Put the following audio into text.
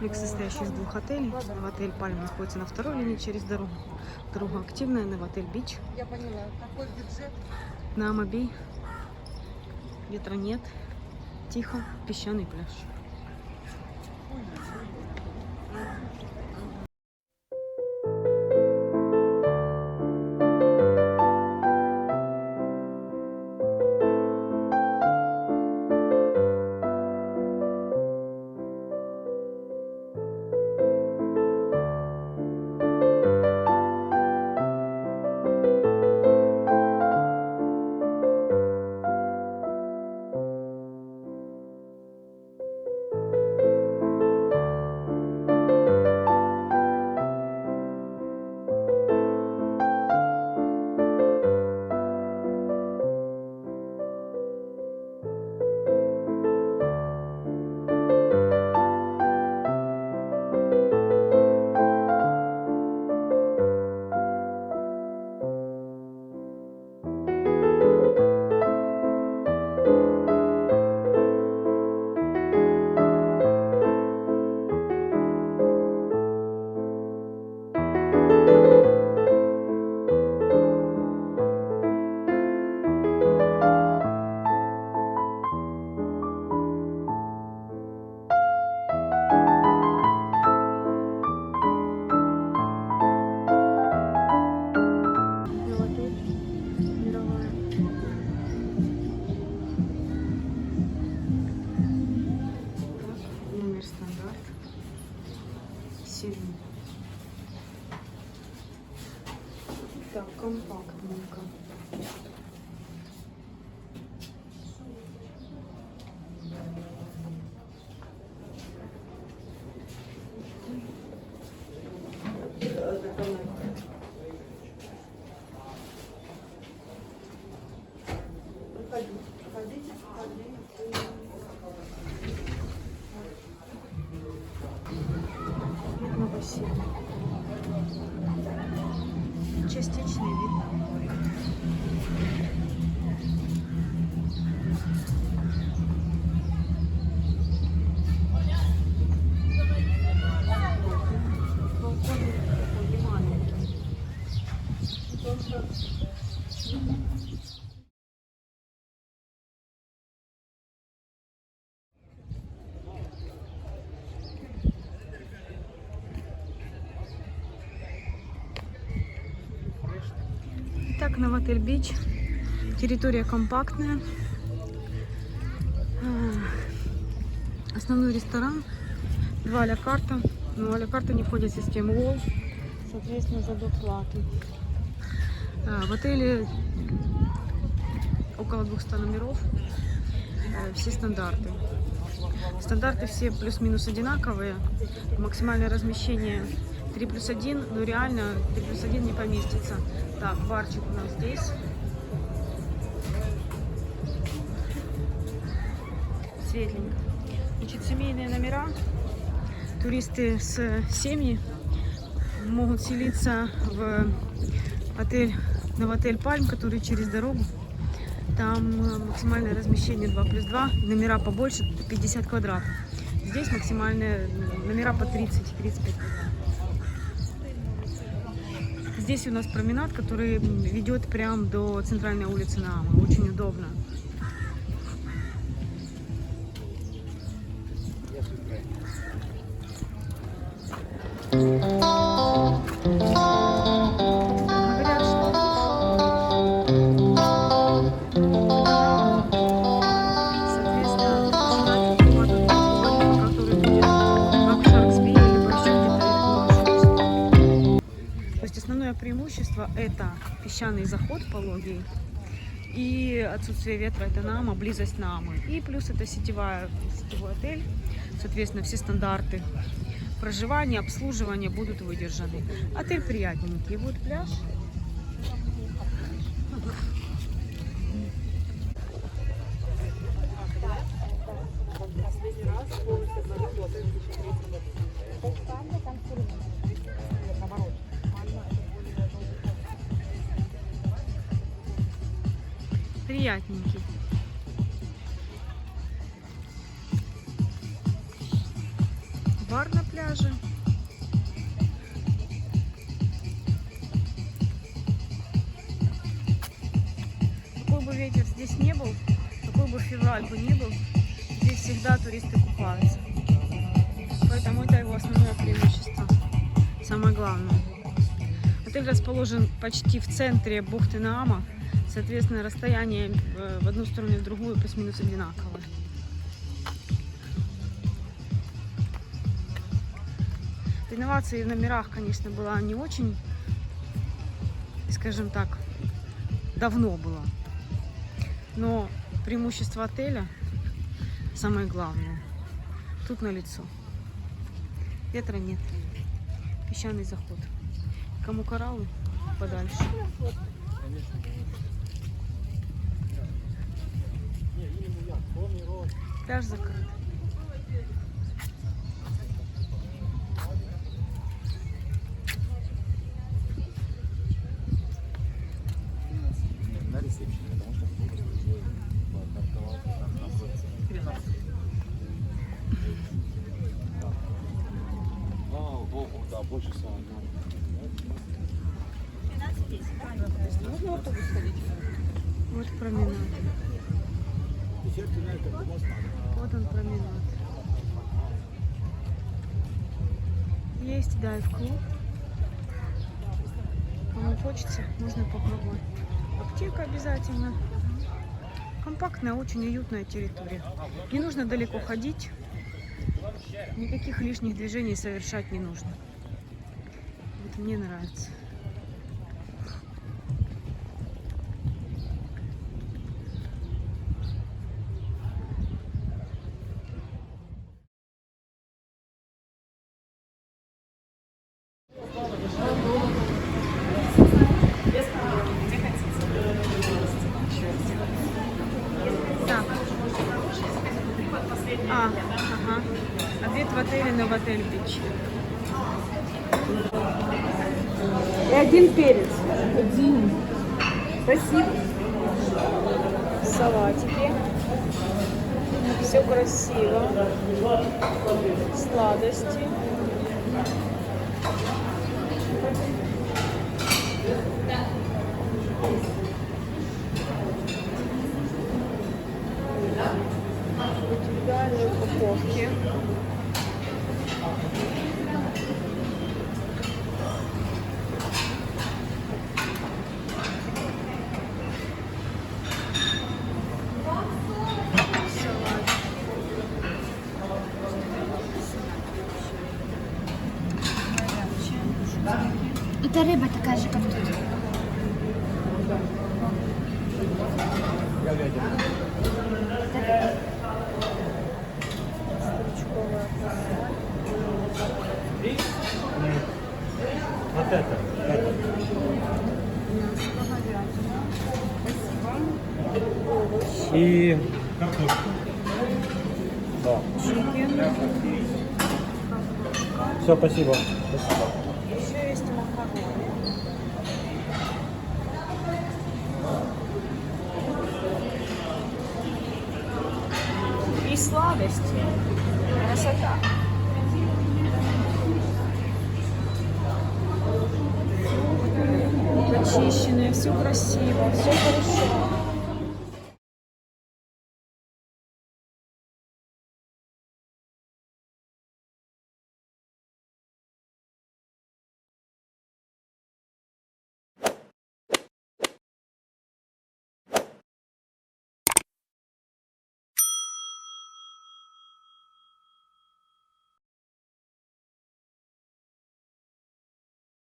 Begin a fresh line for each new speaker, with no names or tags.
Комплекс, состоящий из двух отелей. Новотель Пальма находится на второй линии через дорогу. Дорога активная, Новотель Бич.
Я поняла. Какой бюджет?
На Амаби. Ветра нет. Тихо. Песчаный пляж. Частичный вид Итак, Новотель Бич. Территория компактная. А, Основной ресторан. Два а карта. Но а карта не входит в систему ВОЛ. Соответственно, за доплату. А, В отеле около 200 номеров. Э, Все стандарты. Стандарты все плюс-минус одинаковые. Максимальное размещение 3 плюс 1, но реально 3 плюс 1 не поместится. Так, барчик у нас здесь. Светленько. Значит, семейные номера. Туристы с семьи могут селиться в отель, новотель Пальм, который через дорогу. Там э, максимальное размещение 2 плюс 2, номера побольше 50 квадратов. Здесь максимальные номера по 30-35 квадратов. Здесь у нас променад, который ведет прям до центральной улицы Наамы. Очень удобно. Говорят, основное преимущество это песчаный заход пологий и отсутствие ветра это Нама, близость Намы. И плюс это сетевая, сетевой отель, соответственно, все стандарты проживания, обслуживания будут выдержаны. Отель приятненький. Вот пляж. Приятненький. Бар на пляже. Какой бы ветер здесь не был, какой бы февраль бы ни был, здесь всегда туристы купаются. Поэтому это его основное преимущество. Самое главное. Отель расположен почти в центре бухты Наама. Соответственно, расстояние э, в одну сторону и в другую плюс-минус одинаковое. Реновации в номерах, конечно, была не очень, скажем так, давно было. Но преимущество отеля самое главное. Тут на лицо. Ветра нет. Песчаный заход. Кому кораллы, подальше. Пляж закрыт.
на ресепшене, потому что автобус уже парковался там находится. А, о, о, да, больше всего.
Можно автобус ходить?
Вот променад. Вот он променад. Есть дайв-клуб. Кому хочется, можно попробовать. Аптека обязательно. Компактная, очень уютная территория. Не нужно далеко ходить. Никаких лишних движений совершать не нужно. Вот мне нравится. Так. А, ага. Обед в отеле на в отель Бич.
И один перец. Один. Спасибо.
Салатики. Все красиво. Сладости.
Вот это, это. И картошка. Да. Все, спасибо. Спасибо.
И сладости. Красота. Очищенные, все красиво, все хорошо.